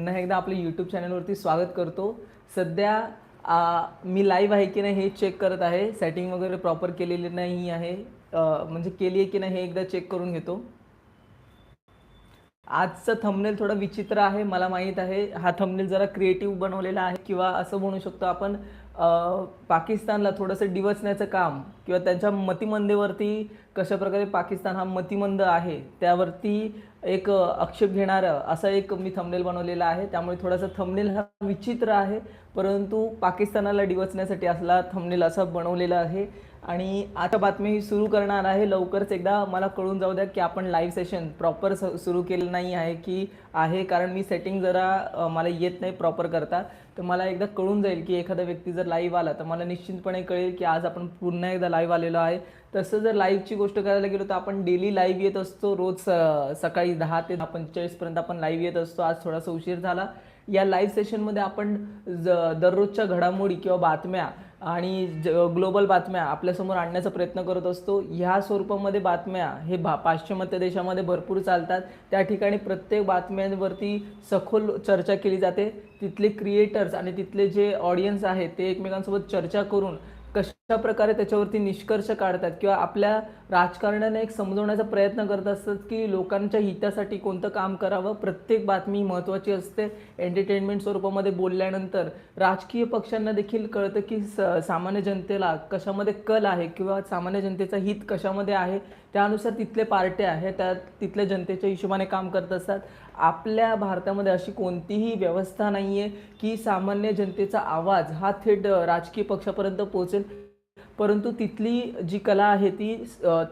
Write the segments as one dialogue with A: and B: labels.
A: पुन्हा एकदा आपल्या यूट्यूब चॅनलवरती स्वागत करतो. सध्या आ, मी लाईव्ह आहे की नाही हे चेक करत आहे. सेटिंग वगैरे प्रॉपर केलेली नाही आहे. म्हणजे केली आहे की नाही हे एकदा चेक करून घेतो. आजचं थंबनेल थोडं विचित्र आहे मला माहीत आहे. हा थंबनेल जरा क्रिएटिव्ह बनवलेला आहे किंवा असं म्हणू शकतो आपण पाकिस्तानला थोडंसं डिवचण्याचं काम किंवा त्यांच्या मतिमंदेवरती कशा प्रकारे पाकिस्तान हा मतिमंद आहे त्यावरती एक आक्षेप घेणारं असं एक मी थंबनेल बनवलेला आहे. त्यामुळे थोडासा थंबनेल हा विचित्र आहे परंतु पाकिस्तानाला डिवचण्यासाठी असला थंबनेल असा बनवलेला आहे. आणि आता बातमी ही सुरू करणार आहे. लवकरच एकदा मला कळून जाऊ द्या की आपण लाईव्ह सेशन प्रॉपर सुरू केलं नाही आहे की आहे कारण मी सेटिंग जरा मला येत नाही प्रॉपर करता. तर मला एकदा कळून जाईल की एखादा व्यक्ती जर लाईव्ह आला तर मला निश्चितपणे कळेल की आज आपण पुन्हा एकदा लाईव्ह आलेलो आहे. तसं जर लाईव्हची गोष्ट करायला गेलो तर आपण डेली लाईव्ह येत असतो. रोज सकाळी दहा ते दहा पंचेचाळीसपर्यंत आपण लाईव्ह येत असतो. आज थोडासा उशीर झाला. या लाईव्ह सेशनमध्ये आपण ज दररोजच्या घडामोडी किंवा बातम्या आणि ज ग्लोबल बातम्या आपल्यासमोर आणण्याचा प्रयत्न करत असतो. ह्या स्वरूपामध्ये बातम्या हे भा पाश्चिमात्य देशामध्ये भरपूर चालतात. त्या ठिकाणी प्रत्येक बातम्यांवरती सखोल चर्चा केली जाते. तिथले क्रिएटर्स आणि तिथले जे ऑडियन्स आहेत ते एकमेकांसोबत चर्चा करून कशा प्रकारे त्याच्यावरती निष्कर्ष काढतात किंवा आपल्या राजकारण्याने एक समजवण्याचा प्रयत्न करत असतात की लोकांच्या हितासाठी कोणतं काम करावं? प्रत्येक बातमी महत्त्वाची असते. एंटरटेनमेंट स्वरूपामध्ये बोलल्यानंतर राजकीय पक्षांना देखील कळतं की स सामान्य जनतेला कशामध्ये कल आहे किंवा सामान्य जनतेचा हित कशामध्ये आहे? त्यानुसार तिथले पार्ट्या हे त्या तिथल्या जनतेच्या हिशोबाने काम करत असतात. आपल्या भारतामध्ये अशी कोणतीही व्यवस्था नाही आहे की सामान्य जनतेचा आवाज हा थेट राजकीय पक्षापर्यंत पोहोचेल. परंतु तिथली जी कला आहे ती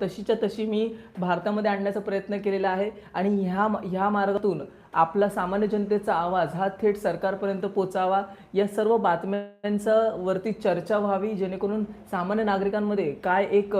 A: तशीच्या तशी मी भारतामध्ये आणण्याचा प्रयत्न केलेला आहे. आणि ह्या ह्या मार्गातून आपला सामान्य जनतेचा आवाज हा थेट सरकारपर्यंत पोचावा. या सर्व बातम्यांचा वरती चर्चा व्हावी जेणेकरून सामान्य नागरिकांमध्ये काय एक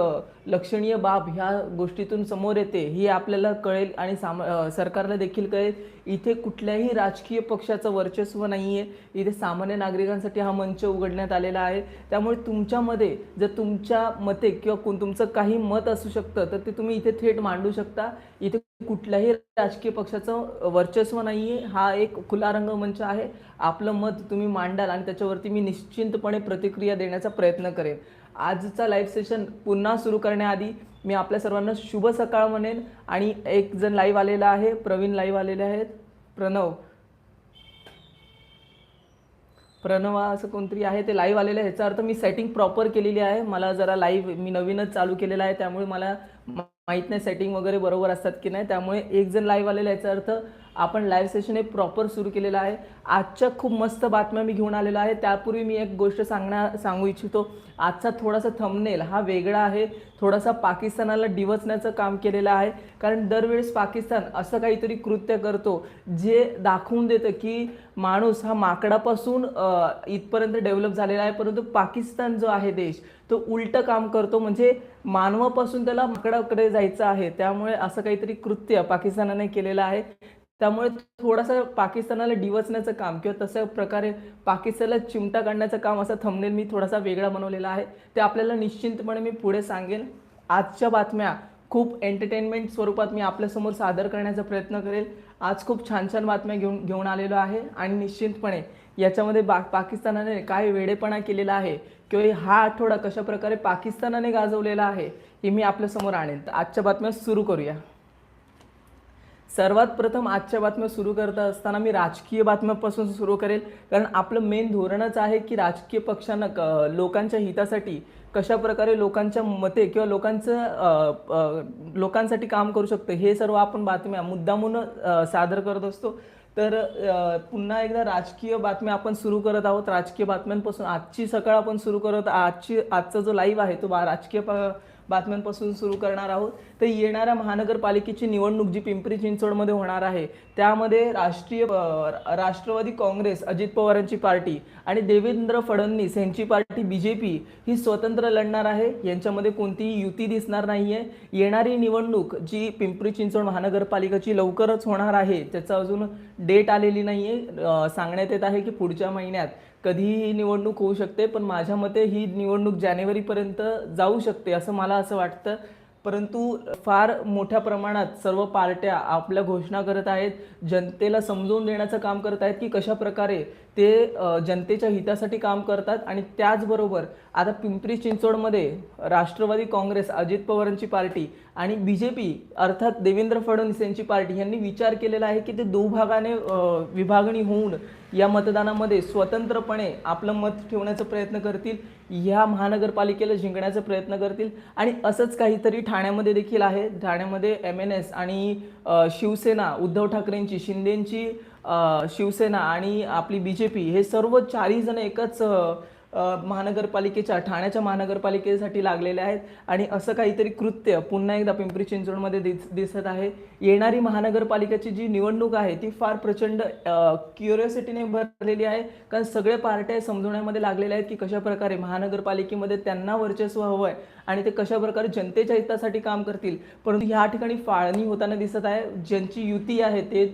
A: लक्षणीय बाब ह्या गोष्टीतून समोर येते ही आपल्याला कळेल आणि साम सरकारला देखील कळेल. इथे कुठल्याही राजकीय पक्षाचं वर्चस्व नाही आहे इथे सामान्य नागरिकांसाठी हा मंच उघडण्यात आलेला आहे. त्यामुळे तुमच्यामध्ये जर तुमच्या मते किंवा कोण तुमचं काही मत असू शकतं तर ते तुम्ही इथे थेट मांडू शकता. इथे कुठल्याही राजकीय पक्षाचं वर्चस्व नाही आहे हा एक खुला रंगमंच आहे. आपलं मत तुम्ही मांडाल आणि त्याच्यावरती मी निश्चिंतपणे प्रतिक्रिया देण्याचा प्रयत्न करेन. आजचा लाईव्ह सेशन पुन्हा सुरू करण्याआधी मी आपल्या सर्वांना शुभ सकाळ म्हणेन. आणि एक जण लाईव्ह आलेला आहे. प्रवीण लाईव्ह आलेले आहेत. प्रणव प्रणवा असं कोणतरी आहे ते लाईव्ह आलेलं आहे. ह्याचा अर्थ मी सेटिंग प्रॉपर केलेली आहे. मला जरा लाईव्ह मी नवीनच चालू केलेलं आहे. त्यामुळे मला माहीत नाही सेटिंग वगैरे बरोबर असतात की नाही. त्यामुळे एक जण लाईव्ह आलेला याचा अर्थ आपण लाईव्ह सेशन हे प्रॉपर सुरू केलेलं आहे. आजच्या खूप मस्त बातम्या मी घेऊन आलेलो आहे. त्यापूर्वी मी एक गोष्ट सांगण्या सांगू इच्छितो. आजचा थोडासा थंबनेल हा वेगळा आहे. थोडासा पाकिस्तानाला डिवचण्याचं काम केलेलं आहे. कारण दरवेळेस पाकिस्तान असं काहीतरी कृत्य करतो जे दाखवून देतं की माणूस हा माकडापासून इथपर्यंत डेव्हलप झालेला आहे. परंतु पाकिस्तान जो आहे देश तो उलटं काम करतो. म्हणजे मानवापासून त्याला माकडाकडे जायचं आहे. त्यामुळे असं काहीतरी कृत्य पाकिस्तानाने केलेलं आहे. त्यामुळे थोडासा पाकिस्तानाला डिवचण्याचं काम किंवा तशा प्रकारे पाकिस्तानला चिमटा काढण्याचं काम असं थंबनेल मी थोडासा वेगळा बनवलेला आहे. ते आपल्याला निश्चिंतपणे मी पुढे सांगेन. आजच्या बातम्या खूप एंटरटेनमेंट स्वरूपात मी आपल्यासमोर सादर करण्याचा प्रयत्न करेल. आज खूप छान छान बातम्या घेऊन घेऊन आलेलो आहे आणि निश्चितपणे याच्यामध्ये बा पाकिस्तानाने काय वेडेपणा केलेला आहे किंवा हा आठवडा कशा प्रकारे पाकिस्तानाने गाजवलेला आहे हे मी आपल्यासमोर आणेन. तर आजच्या बातम्या सुरू करूया. सर्वात प्रथम आजच्या बातम्या सुरू करत असताना मी राजकीय बातम्यापासून सुरू करेल. कारण आपलं मेन धोरणच आहे की राजकीय पक्षांना क- लोकांच्या हितासाठी कशा प्रकारे लोकांच्या मते किंवा लोकांचं लोकांसाठी काम करू शकतं हे सर्व आपण बातम्या मुद्दामून सादर करत असतो. तर पुन्हा एकदा राजकीय बातम्या आपण सुरू करत आहोत. राजकीय बातम्यांपासून आजची सकाळ आपण सुरू करत आजची आजचा जो लाईव्ह आहे तो बा राजकीय प- बातम्यांपासून सुरू करणार आहोत. तर येणाऱ्या महानगरपालिकेची निवडणूक जी पिंपरी चिंचवडमध्ये होणार आहे त्यामध्ये राष्ट्रीय राष्ट्रवादी काँग्रेस अजित पवारांची पार्टी आणि देवेंद्र फडणवीस यांची पार्टी बी जे पी ही स्वतंत्र लढणार आहे. यांच्यामध्ये कोणतीही युती दिसणार नाही आहे येणारी निवडणूक जी पिंपरी चिंचवड महानगरपालिकेची लवकरच होणार आहे त्याचं अजून डेट आलेली नाही आहे सांगण्यात येत आहे की पुढच्या महिन्यात कधीही निवडणूक होऊ शकते पण माझ्या मते ही निवडणूक जानेवारीपर्यंत जाऊ शकते असं मला असं वाटतं. परंतु फार मोठ्या प्रमाणात सर्व पार्ट्या आपल्या घोषणा करत आहेत जनतेला समजवून देण्याचं काम करत आहेत की कशा प्रकारे ते जनतेच्या हितासाठी काम करतात आणि त्याचबरोबर आता पिंपरी चिंचवडमध्ये राष्ट्रवादी काँग्रेस अजित पवारांची पार्टी आणि बी जे पी अर्थात देवेंद्र फडणवीस यांची पार्टी यांनी विचार केलेला आहे की ते दो भागाने विभागणी होऊन या मतदानामध्ये स्वतंत्रपणे आपलं मत ठेवण्याचा प्रयत्न करतील ह्या महानगरपालिकेला जिंकण्याचा प्रयत्न करतील आणि असंच काहीतरी ठाण्यामध्ये देखील आहे. ठाण्यामध्ये एम एन एस आणि शिवसेना उद्धव ठाकरेंची शिंदेंची शिवसेना आणि आपली बी जे पी हे सर्व चारही जण एकच महानगरपालिकेच्या ठाण्याच्या महानगरपालिकेसाठी लागलेले आहेत. आणि असं काहीतरी कृत्य पुन्हा एकदा पिंपरी चिंचवडमध्ये दिस दिसत आहे. येणारी महानगरपालिकेची जी निवडणूक आहे ती फार प्रचंड क्युरिओसिटीने भरलेली आहे. कारण सगळे पार्ट्या समजवण्यामध्ये लागलेल्या आहेत की कशा प्रकारे महानगरपालिकेमध्ये त्यांना वर्चस्व हवं आहे आणि ते कशा प्रकारे जनतेच्या हितासाठी काम करतील. परंतु ह्या ठिकाणी फाळणी होताना दिसत आहे. ज्यांची युती आहे ते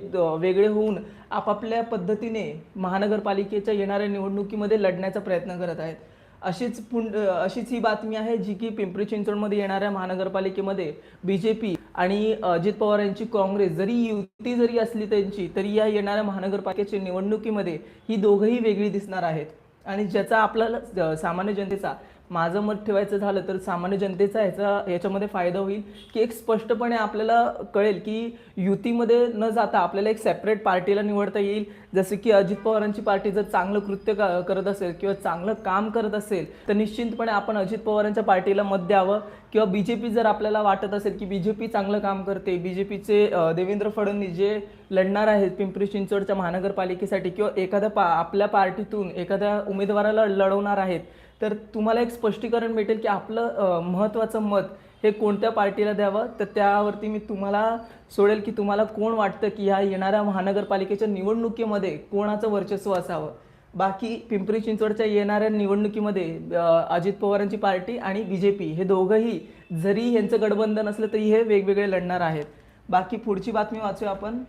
A: वेगळे होऊन आपापल्या पद्धतीने महानगरपालिकेच्या येणाऱ्या निवडणुकीमध्ये लढण्याचा प्रयत्न करत आहेत. अशीच पुं अशीच ही बातमी आहे जी की पिंपरी चिंचवडमध्ये येणाऱ्या महानगरपालिकेमध्ये बी जे पी आणि अजित पवार यांची काँग्रेस जरी युती जरी असली त्यांची तरी या येणाऱ्या महानगरपालिकेच्या निवडणुकीमध्ये ही दोघंही वेगळी दिसणार आहेत. आणि ज्याचा आपल्याला सामान्य जनतेचा माझं मत ठेवायचं झालं तर सामान्य जनतेचा ह्याचा याच्यामध्ये फायदा होईल की एक स्पष्टपणे आपल्याला कळेल की युतीमध्ये न जाता आपल्याला एक सेपरेट पार्टीला निवडता येईल. जसं की अजित पवारांची पार्टी जर चांगलं कृत्य करत असेल किंवा चांगलं काम करत असेल तर निश्चितपणे आपण अजित पवारांच्या पार्टीला मत द्यावं. किंवा बी जे पी जर आपल्याला वाटत असेल की बी जे पी चांगलं काम करते बी जे पीचे देवेंद्र फडणवीस जे लढणार आहेत पिंपरी चिंचवडच्या महानगरपालिकेसाठी किंवा एखाद्या पा आपल्या पार्टीतून एखाद्या उमेदवाराला लढवणार आहेत तर तुम्हाला एक स्पष्टीकरण भेटेल की आपलं महत्त्वाचं मत हे कोणत्या पार्टीला द्यावं? तर त्यावरती मी तुम्हाला सोडेल की तुम्हाला कोण वाटतं की ह्या येणाऱ्या महानगरपालिकेच्या निवडणुकीमध्ये कोणाचं वर्चस्व असावं? बाकी पिंपरी चिंचवडच्या येणाऱ्या निवडणुकीमध्ये अजित पवारांची पार्टी आणि बी जे पी हे दोघंही जरी यांचं गठबंधन असलं तरी हे वेगवेगळे लढणार आहेत. बाकी पुढची बातमी वाचूया आपण.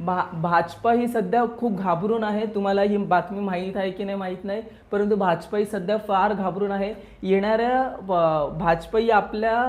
A: भा भाजपा ही सध्या खूप घाबरून आहे. तुम्हाला ही बातमी माहीत आहे की नाही माहीत नाही. परंतु भाजपा ही सध्या फार घाबरून आहे. येणाऱ्या ब- भाजपा ही आपल्या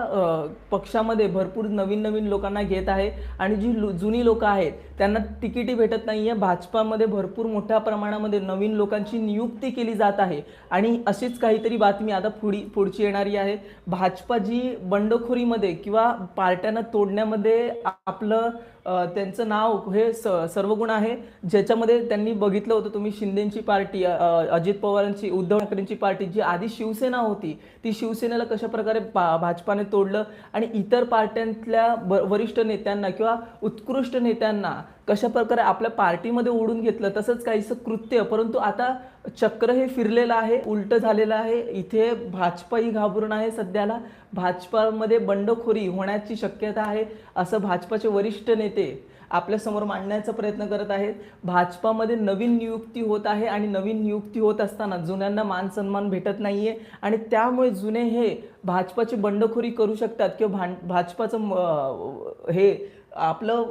A: पक्षामध्ये भरपूर नवीन नवीन लोकांना घेत आहे. आणि जी लु- जुनी लोकं आहेत त्यांना तिकिटी भेटत नाही आहे भाजपामध्ये भरपूर मोठ्या प्रमाणामध्ये नवीन लोकांची नियुक्ती केली जात आहे. आणि अशीच काहीतरी बातमी आता पुढी पुढची येणारी आहे. भाजपा जी बंडखोरीमध्ये किंवा पार्ट्यांना तोडण्यामध्ये आपलं त्यांचं नाव हे स सर्व गुण आहे. ज्याच्यामध्ये त्यांनी बघितलं होतं तुम्ही शिंदेची पार्टी अजित पवारांची उद्धव ठाकरेंची पार्टी जी आधी शिवसेना होती ती शिवसेनेला कशा प्रकारे भाजपाने तोडलं आणि इतर पार्ट्यांतल्या ब वरिष्ठ नेत्यांना किंवा उत्कृष्ट नेत्यांना कशा प्रकारे आपल्या पार्टीमध्ये ओढून घेतलं तसंच काहीसं कृत्य. परंतु आता चक्र हे फिरलेलं आहे उलट झालेलं आहे. इथे भाजपाही घाबरून आहे सध्याला. भाजपामध्ये बंडखोरी होण्याची शक्यता आहे असं भाजपाचे वरिष्ठ नेते आपल्यासमोर मांडण्याचा प्रयत्न करत आहेत. भाजपामध्ये नवीन नियुक्ती होत आहे आणि नवीन नियुक्ती होत असताना जुन्यांना मान सन्मान भेटत नाही आहे आणि त्यामुळे जुने हे भाजपाची बंडखोरी करू शकतात किंवा भान भाजपाचं हे आपलं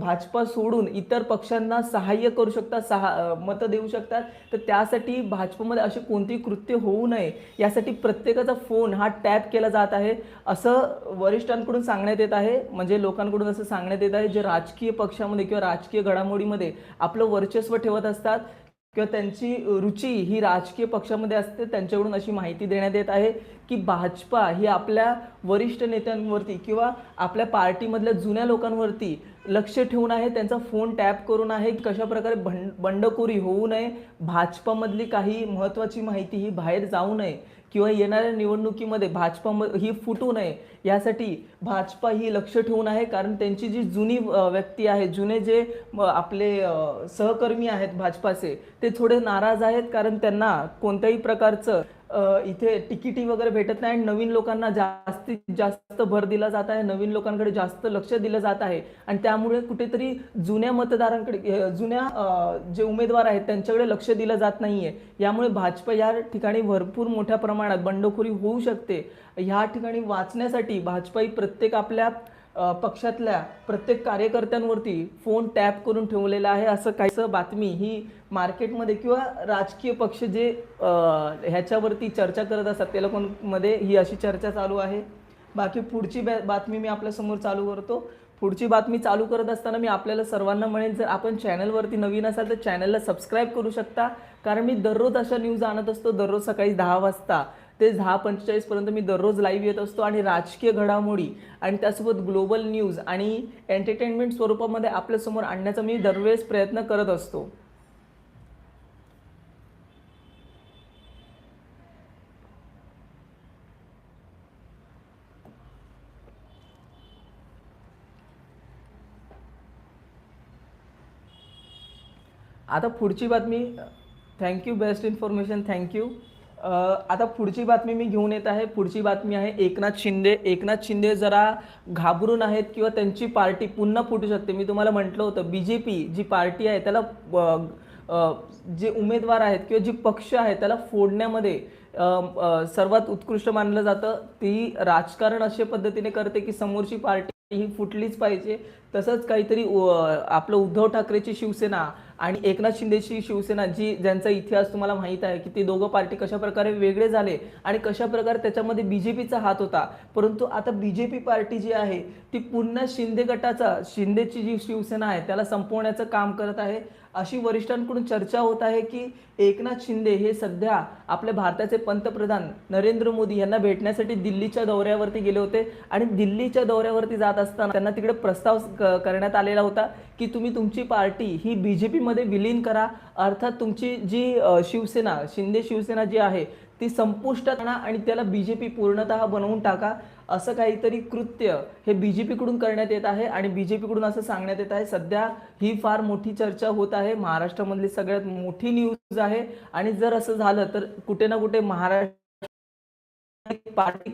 A: भाजपा सोडून इतर पक्षांना सहाय्य करू शकतात सहा मतं देऊ शकतात तर त्यासाठी भाजपमध्ये असे कोणतेही कृत्य होऊ नये. यासाठी प्रत्येकाचा फोन हा टॅप केला जात आहे. असं वरिष्ठांकडून सांगण्यात येत आहे म्हणजे लोकांकडून असं सांगण्यात येत आहे जे राजकीय पक्षामध्ये किंवा राजकीय घडामोडीमध्ये आपलं वर्चस्व ठेवत असतात. किंवा त्यांची रुची ही राजकीय पक्षामध्ये असते त्यांच्याकडून अशी माहिती देण्यात येत आहे की भाजपा ही आपल्या वरिष्ठ नेत्यांवरती किंवा आपल्या पार्टीमधल्या जुन्या लोकांवरती लक्ष ठेवून आहे त्यांचा फोन टॅप करून आहे कशा प्रकारे भंड बंडखोरी होऊ नये भाजपामधली काही महत्त्वाची माहिती ही बाहेर जाऊ नये किंवा येणाऱ्या निवडणुकीमध्ये भाजपा ही फुटू नये यासाठी भाजपा ही लक्ष ठेवून आहे. कारण त्यांची जी जुनी व्यक्ती आहे जुने जे आपले सहकर्मी आहेत भाजपाचे ते थोडे नाराज आहेत. कारण त्यांना कोणत्याही प्रकारचं इथे तिकिटी वगैरे भेटत नाही. आणि नवीन लोकांना जास्तीत जास्त भर दिला जात आहे. नवीन लोकांकडे जास्त लक्ष दिलं जात आहे. आणि त्यामुळे कुठेतरी जुन्या मतदारांकडे जुन्या जे उमेदवार आहेत त्यांच्याकडे लक्ष दिलं जात नाहीये. यामुळे भाजप या ठिकाणी भरपूर मोठ्या प्रमाणात बंडखोरी होऊ शकते. ह्या ठिकाणी वाचण्यासाठी भाजपा ही प्रत्येक आपल्या पक्षातल्या प्रत्येक कार्यकर्त्यांवरती फोन टॅप करून ठेवलेला आहे असं काहीसं बातमी ही मार्केटमध्ये किंवा राजकीय पक्ष जे ह्याच्यावरती चर्चा करत असतात त्या लोकांमध्ये ही अशी चर्चा चालू आहे. बाकी पुढची बॅ बातमी मी आपल्यासमोर चालू करतो. पुढची बातमी चालू करत असताना मी आपल्याला सर्वांना म्हणेन जर आपण चॅनलवरती नवीन असाल तर चॅनलला सबस्क्राईब करू शकता. कारण मी दररोज अशा न्यूज आणत असतो दररोज सकाळी दहा वाजता. ते दहा पंचेचाळीसपर्यंत मी दररोज लाईव्ह येत असतो आणि राजकीय घडामोडी आणि त्यासोबत ग्लोबल न्यूज आणि एंटरटेनमेंट स्वरूपामध्ये आपल्यासमोर आणण्याचा मी दरवेळेस प्रयत्न करत असतो. आता पुढची बातमी थँक्यू बेस्ट इन्फॉर्मेशन थँक्यू आता पुढची बातमी मी घेऊन येत आहे. पुढची बातमी आहे एकनाथ शिंदे. एकनाथ शिंदे जरा घाबरून आहेत किंवा त्यांची पार्टी पुन्हा फुटू शकते. मी तुम्हाला म्हटलं होतं B J P G party आहे त्याला जे उमेदवार आहेत किंवा जी पक्ष आहे त्याला फोडण्यामध्ये सर्वात उत्कृष्ट मानलं जातं. ती राजकारण अशा पद्धतीने करते की समोरची पार्टी ही फुटलीच पाहिजे. तसंच काहीतरी आपलं उद्धव ठाकरेची शिवसेना आणि एकनाथ शिंदेची शिवसेना जी ज्यांचा इतिहास तुम्हाला माहीत आहे की ते दोघं पार्टी कशाप्रकारे वेगळे झाले आणि कशा प्रकारे त्याच्यामध्ये बीजेपीचा हात होता. परंतु आता बीजेपी पार्टी जी आहे ती पुन्हा शिंदे गटाचा शिंदेची जी शिवसेना आहे त्याला संपवण्याचं काम करत आहे. अशी वरिष्ठांकडून चर्चा होत आहे की एकनाथ शिंदे हे सध्या आपल्या भारताचे पंतप्रधान नरेंद्र मोदी यांना भेटण्यासाठी दिल्लीच्या दौऱ्यावरती गेले होते. आणि दिल्लीच्या दौऱ्यावरती जात असताना त्यांना तिकडे प्रस्ताव क- करण्यात आलेला होता की तुम्ही तुमची पार्टी ही बी जे पीमध्ये विलीन करा. अर्थात तुमची जी शिवसेना शिंदे शिवसेना जी आहे ती संपुष्टात आणा आणि त्याला बी जे पी पूर्णतः बनवून टाका. असं काहीतरी कृत्य हे बी जे पीकडून करण्यात येत आहे आणि बी जे पीकडून असं सांगण्यात येत आहे. सध्या ही फार मोठी चर्चा होत आहे. महाराष्ट्रामधली सगळ्यात मोठी न्यूज आहे. आणि जर असं झालं तर कुठे ना कुठे महाराष्ट्र पार्टी